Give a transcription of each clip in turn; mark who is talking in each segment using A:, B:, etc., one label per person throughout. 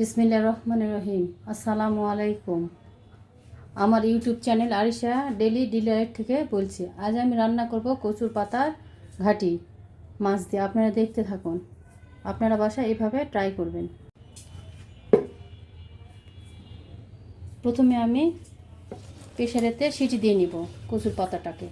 A: বিসমিল্লা রহমান রহিম। আসসালামু আলাইকুম। আমার YouTube channel Arisha daily delight থেকে বলছি, আজ আমি রান্না করব কচুর পাতার ঘাটি। মাছ দিয়ে আপনারা দেখতে থাকুন। আপনারা বাসায় এভাবে ট্রাই করবেন। প্রথমে আমি প্রেশারেতে সিটি দিয়ে নিব কচুর পাতাটাকে।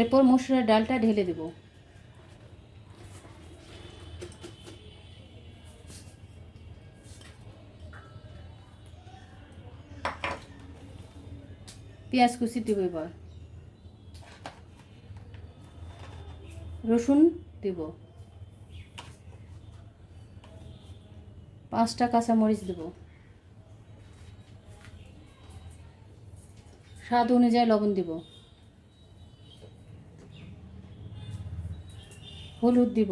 A: এরপর মসুরের ডালটা ঢেলে দেব। পেঁয়াজ কুচি দেব এবার। রসুন দেব। পাঁচটা কাঁচামরিচ দেব। স্বাদ অনুযায়ী লবণ দেব। হলুদ দিব।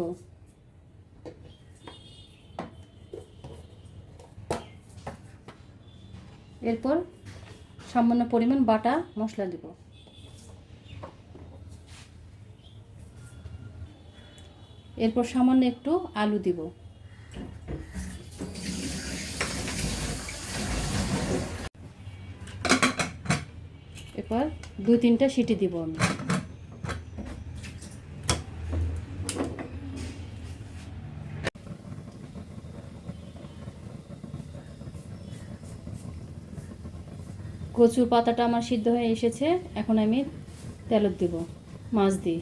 A: এরপর সামান্য পরিমাণ বাটা মশলা দিব। এরপর সামান্য একটু আলু দিব। এরপর দুই তিনটা সিটি দিব আমি। কচুর পাতাটা আমার সিদ্ধ হয়ে এসেছে, এখন আমি তেলত দিব, মাছ দিয়ে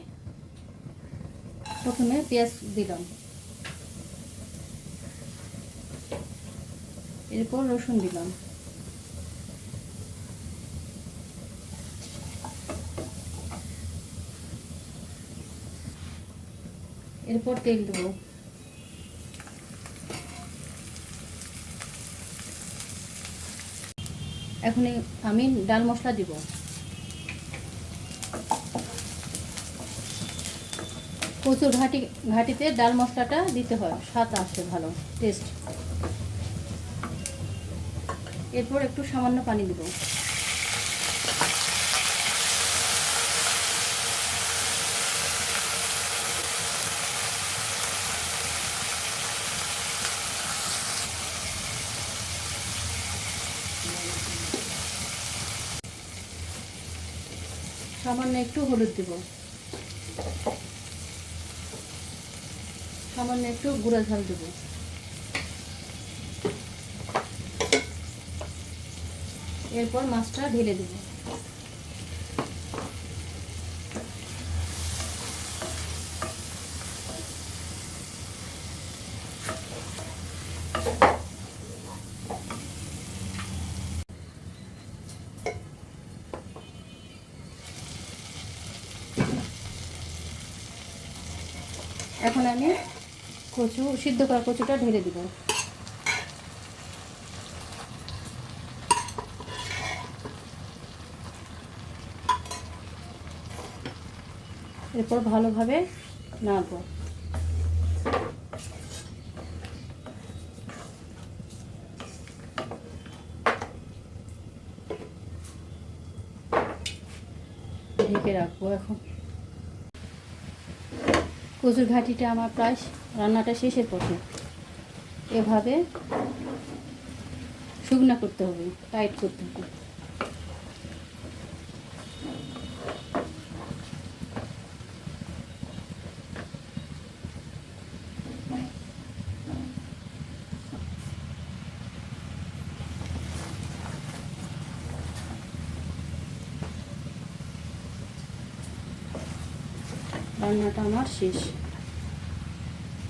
A: প্রথমে পেঁয়াজ দিলাম। এরপর রসুন দিলাম। এরপর তেল দেবো। এখন আমি ডাল মশলা দিব। প্রচুর ঘাটি ঘাটিতে ডাল মশলাটা দিতে হয়। স্বাদ আসে ভালো টেস্ট এরপর একটু সামান্য পানি দিব। সামান্য একটু হলুদ দিব। সামান্য একটু গুঁড়া ঝাল দেব। এরপর মাছটা ঢেলে দেব। এখন আমি কচু সিদ্ধ করা কচুটা ঢেলে দিব। এরপর ভালোভাবে নাড়বো। ঢেকে রাখব এখন। কচুর ঘাটিটা আমার প্রায় রান্নাটা শেষের পথে। এভাবে শুকনা করতে হবে টাইট করতে হবে। রান্নাটা আমার শেষ।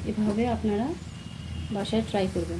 A: এভাবে আপনারা বাসায় ট্রাই করবেন।